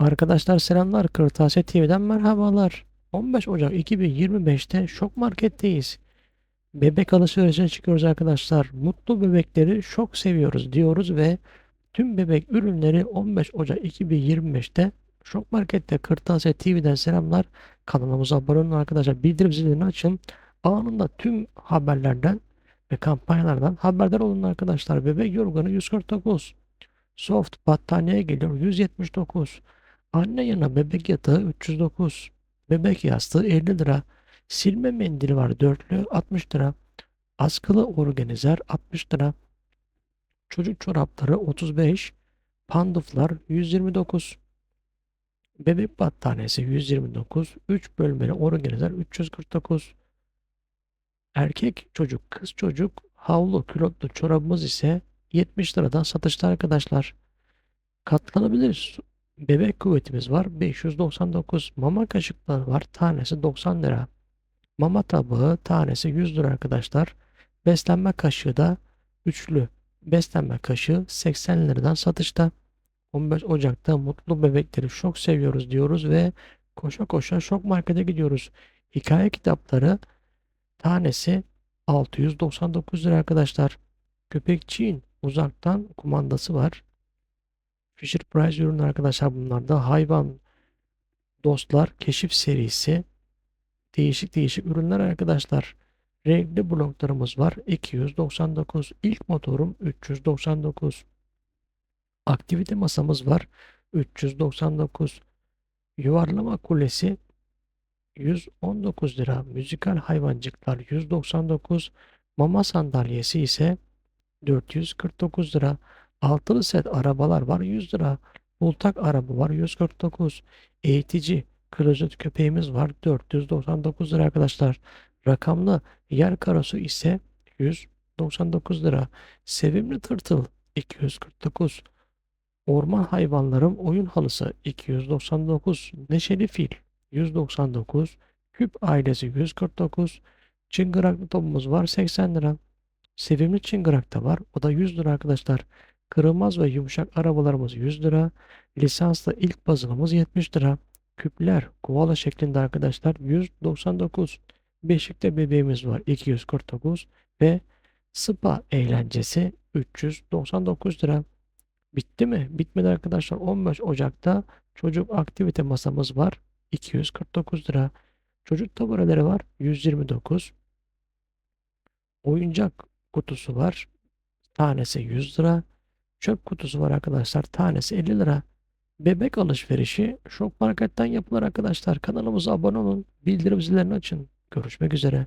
Arkadaşlar selamlar. Kırtasiye TV'den merhabalar. 15 Ocak 2025'te Şok Market'teyiz. Bebek alışverişine çıkıyoruz arkadaşlar. Mutlu bebekleri çok seviyoruz diyoruz ve tüm bebek ürünleri 15 Ocak 2025'te Şok Market'te Kırtasiye TV'den selamlar. Kanalımıza abone olun arkadaşlar. Bildirim zilini açın. Anında tüm haberlerden ve kampanyalardan haberdar olun arkadaşlar. Bebek yorganı 149. Soft battaniye geliyor 179. Anne yana bebek yatağı 309. Bebek yastığı 50 lira. Silme mendili var dörtlü 60 lira. Askılı organizer 60 lira. Çocuk çorapları 35. Panduflar 129. Bebek battaniyesi 129. 3 bölmeli organizer 349. Erkek çocuk, kız çocuk havlu külotlu çorabımız ise 70 liradan satışta arkadaşlar. Katlanabilir bebek kuvvetimiz var 599. Mama kaşıkları var tanesi 90 lira. Mama tabağı tanesi 100 lira arkadaşlar. Beslenme kaşığı da üçlü. Beslenme kaşığı 80 liradan satışta. 15 Ocak'ta mutlu bebekleri çok seviyoruz diyoruz ve koşa koşa şok markete gidiyoruz. Hikaye kitapları tanesi 699 lira arkadaşlar. Köpekçiğin uzaktan kumandası var. Fisher Price ürünü arkadaşlar bunlar da hayvan dostlar keşif serisi değişik değişik ürünler arkadaşlar. Renkli bloklarımız var 299. İlk motorum 399. Aktivite masamız var 399. Yuvarlama kulesi 119 lira. Müzikal hayvancıklar 199. Mama sandalyesi ise 449 lira. Altılı set arabalar var 100 lira. Bultak araba var 149. Eğitici klozet köpeğimiz var 499 lira arkadaşlar. Rakamlı yer karosu ise 199 lira. Sevimli tırtıl 249. Orman hayvanlarım oyun halısı 299. Neşeli fil 199. Küp ailesi 149. Çıngıraklı topumuz var 80 lira. Sevimli çıngırak da var. O da 100 lira arkadaşlar. Kırılmaz ve yumuşak arabalarımız 100 lira. Lisanslı ilk puzzle'ımız 70 lira. Küpler koala şeklinde arkadaşlar 199. Beşikte bebeğimiz var 249 ve spa eğlencesi 399 lira. Bitti mi? Bitmedi arkadaşlar. 15 Ocak'ta çocuk aktivite masamız var 249 lira. Çocuk tabureleri var 129. Oyuncak kutusu var. Tanesi 100 lira. Çöp kutusu var arkadaşlar. Tanesi 50 lira. Bebek alışverişi Şok Market'ten yapılır arkadaşlar. Kanalımıza abone olun. Bildirim zillerini açın. Görüşmek üzere.